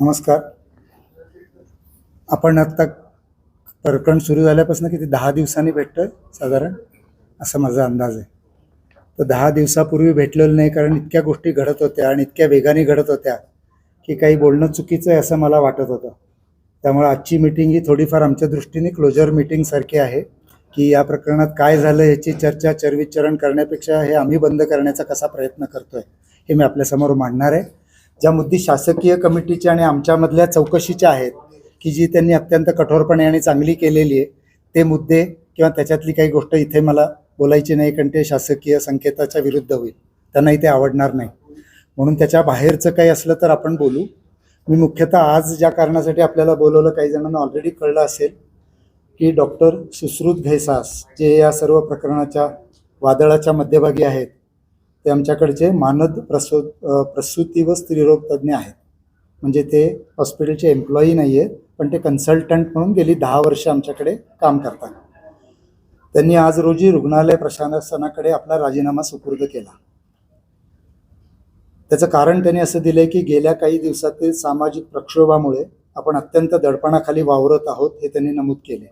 नमस्कार. आपण आत्ता प्रकरण सुरू झाल्यापासून किती दहा दिवसांनी भेटतोय साधारण? असा माझा अंदाज आहे. तर दहा दिवसापूर्वी भेटलेलं नाही कारण इतक्या गोष्टी घडत होत्या आणि इतक्या वेगाने घडत होत्या की काही बोलणं चुकीचं आहे असं मला वाटत होतं. त्यामुळे आजची मिटिंग ही थोडीफार आमच्या दृष्टीने क्लोजर मिटिंगसारखी आहे की या प्रकरणात काय झालं याची चर्चा चरविचरण करण्यापेक्षा हे आम्ही बंद करण्याचा कसा प्रयत्न करतोय हे मी आपल्यासमोर मांडणार आहे. ज्या मुद्दी शासकीय कमिटीच्या आणि आमच्यामधल्या चौकशीच्या आहेत की जी त्यांनी अत्यंत कठोरपणे आणि चांगली केलेली आहे ते मुद्दे किंवा त्याच्यातली काही गोष्ट इथे मला बोलायची नाही कारण ते शासकीय संकेताच्या विरुद्ध होईल. त्यांना इथे आवडणार नाही. म्हणून त्याच्या बाहेरचं काही असलं तर आपण बोलू. मी मुख्यतः आज ज्या कारणासाठी आपल्याला बोलवलं काही जणांना ऑलरेडी कळलं असेल की डॉक्टर सुश्रुत घैसास जे या सर्व प्रकरणाच्या वादळाच्या मध्यभागी आहेत ते आमच्याकडचे मानद प्रसू प्रसूती व स्त्रीरोग तज्ज्ञ आहेत. म्हणजे ते हॉस्पिटलचे एम्प्लॉई नाही आहेत पण ते कन्सल्टंट म्हणून गेली दहा वर्ष आमच्याकडे काम करतात. त्यांनी आज रोजी रुग्णालय प्रशासनाकडे आपला राजीनामा सुपूर्द केला. त्याचं कारण त्यांनी असं दिलंय की गेल्या काही दिवसातील सामाजिक प्रक्षोभामुळे आपण अत्यंत दडपणाखाली वावरत आहोत हे त्यांनी नमूद केले.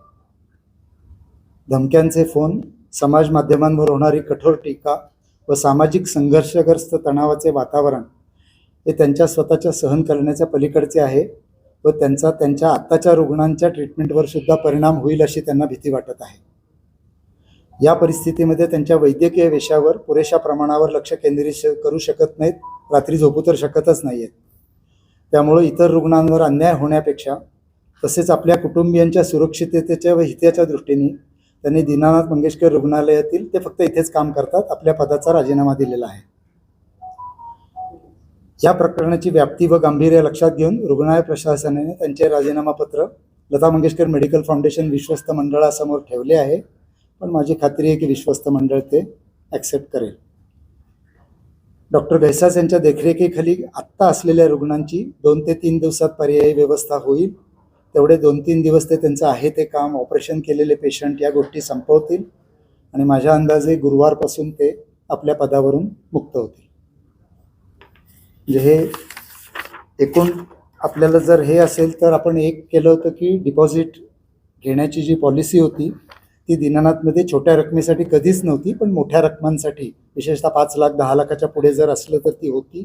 धमक्यांचे फोन समाज माध्यमांवर होणारी कठोर टीका व सामाजिक संघर्षग्रस्त तणावाचे वातावरण हे त्यांच्या स्वतःच्या सहन करण्याच्या पलीकडचे आहे व त्यांचा त्यांच्या आत्ताच्या रुग्णांच्या ट्रीटमेंटवर सुद्धा परिणाम होईल अशी त्यांना भीती वाटत आहे. या परिस्थितीमध्ये त्यांच्या वैद्यकीय वेषावर पुरेशा प्रमाणावर लक्ष केंद्रित श- करू शकत नाहीत रात्री झोपू तर शकतच नाही आहेत त्यामुळं इतर रुग्णांवर अन्याय होण्यापेक्षा तसेच आपल्या कुटुंबियांच्या सुरक्षिततेच्या व हिताच्या दृष्टीने त्यांनी दीनानाथ मंगेशकर रुग्णालयातील ते फक्त इथेच काम करतात आपल्या पदाचा राजीनामा दिलेला आहे. या प्रकरणाची व्याप्ती व गांभीर्य लक्षात घेऊन रुग्णालय प्रशासनाने त्यांचे राजीनामा पत्र लता मंगेशकर मेडिकल फाउंडेशन विश्वस्त मंडळासमोर ठेवले आहे. पण माझी खात्री आहे की विश्वस्त मंडळ ते ॲक्सेप्ट करेल. डॉक्टर घैसास यांच्या देखरेखीखाली आत्ता असलेल्या रुग्णांची दोन ते तीन दिवसात पर्यायी व्यवस्था होईल तेवढे दोन तीन दिवस ते त्यांचं आहे ते काम ऑपरेशन केलेले पेशंट या गोष्टी संपवतील आणि माझ्या अंदाजे गुरुवारपासून ते आपल्या पदावरून मुक्त होतील. म्हणजे हे एकूण आपल्याला जर हे असेल तर आपण एक केलं होतं की डिपॉझिट घेण्याची जी पॉलिसी होती ती दीनानाथमध्ये छोट्या रकमेसाठी कधीच नव्हती पण मोठ्या रकमांसाठी विशेषतः पाच लाख दहा लाखाच्या पुढे जर असलं तर ती होती.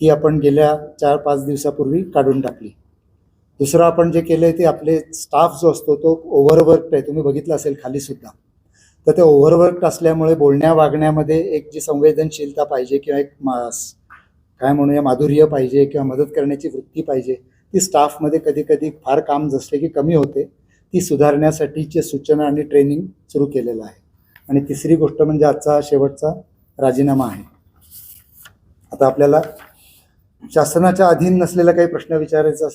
ती आपण गेल्या चार पाच दिवसापूर्वी काढून टाकली. दुसरं आपण जे केलं आहे ते आपले स्टाफ जो असतो तो ओव्हरवर्क आहे. तुम्ही बघितलं असेल खाली सुद्धा. तर ते ओव्हरवर्क असल्यामुळे बोलण्या वागण्यामध्ये एक जी संवेदनशीलता पाहिजे किंवा एक मास काय म्हणूया माधुर्य पाहिजे किंवा मदत करण्याची वृत्ती पाहिजे ती स्टाफमध्ये कधी कधी फार काम जसले की कमी होते ती सुधारण्यासाठीची सूचना आणि ट्रेनिंग सुरू केलेलं आहे. आणि तिसरी गोष्ट म्हणजे आजचा शेवटचा राजीनामा आहे. आता आपल्याला शासनाच्या अधीन नसलेला काही प्रश्न विचारायचा